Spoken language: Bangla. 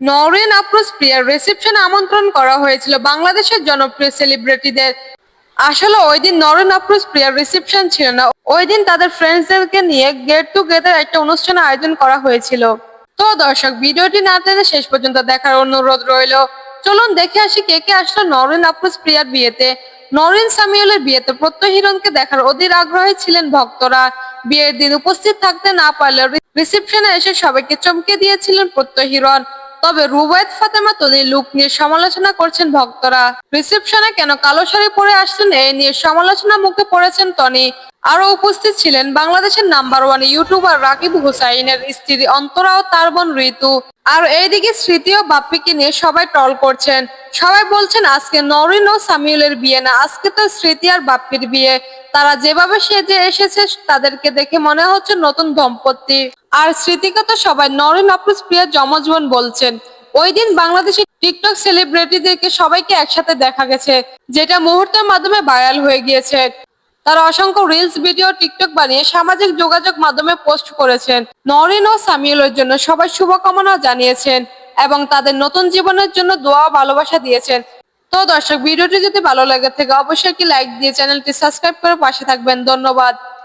নরিন আফরোজ প্রিয়ার রিসেপশনে আমন্ত্রণ করা হয়েছিল বাংলাদেশের জনপ্রিয় সেলিব্রিটিদের আসলে ওই দিন নরেন আফরোজ প্রিয়ার রিসেপশন ছিল না। ওই দিন তাদের ফ্রেন্ডসদেরকে নিয়ে গেট টুগেদার একটা অনুষ্ঠানের আয়োজন করা হয়েছিল। তো দর্শক, ভিডিওটি না টেনে শেষ পর্যন্ত দেখার অনুরোধ রইল। চলুন দেখে আসি কে কে আসলো নরেন আফরোজ প্রিয়ার বিয়েতে। নরেন সামিউলের বিয়েতে প্রত্যয় হিরণকে দেখার অধীর আগ্রহী ছিলেন ভক্তরা। বিয়ের দিন উপস্থিত থাকতে না পারলেও রিসেপশনে এসে সবাইকে চমকে দিয়েছিলেন প্রত্যয় হিরণ তবে রুবায়ত ফাতেমা তনির লুক নিয়ে সমালোচনা করছেন ভক্তরা। রিসেপশনে কেন কালো শাড়ি পরে আসছেন এ নিয়ে সমালোচনা মুখে পড়েছেন তনি আরও উপস্থিত ছিলেন বাংলাদেশের নাম্বার ওয়ান ইউটিউবার রাকিব হুসাইনের স্ত্রী অন্তরা ও তার বোন ঋতু। আর এইদিকে স্মৃতি ও বাপ্পিকে নিয়ে সবাই টল করছেন। সবাই বলছেন, আজকে নরিন ও সামিউলের বিয়ে না, আজকে তো স্মৃতি আর বাপ্পির বিয়ে। তারা যেভাবে সেজে এসেছে, তাদেরকে দেখে মনে হচ্ছে নতুন দম্পতি। আর স্মৃতিকে তো সবাই নরিন আফরোজ প্রিয়া যমজ বোন বলছেন। ওই দিন বাংলাদেশের টিকটক সেলিব্রিটিদেরকে সবাইকে একসাথে দেখা গেছে, যেটা মুহূর্তের মাধ্যমে ভাইরাল হয়ে গিয়েছে। তারা অসংখ্য রিলস ভিডিও টিকটক বানিয়ে সামাজিক যোগাযোগ মাধ্যমে পোস্ট করেছেন। নরিন ও সামিউলের জন্য সবাই শুভকামনা জানিয়েছেন এবং তাদের নতুন জীবনের জন্য দোয়া ভালোবাসা দিয়েছেন। তো দর্শক, ভিডিওটি যদি ভালো লাগে থেকে, অবশ্যই একটি লাইক দিয়ে চ্যানেলটি সাবস্ক্রাইব করে পাশে থাকবেন। ধন্যবাদ।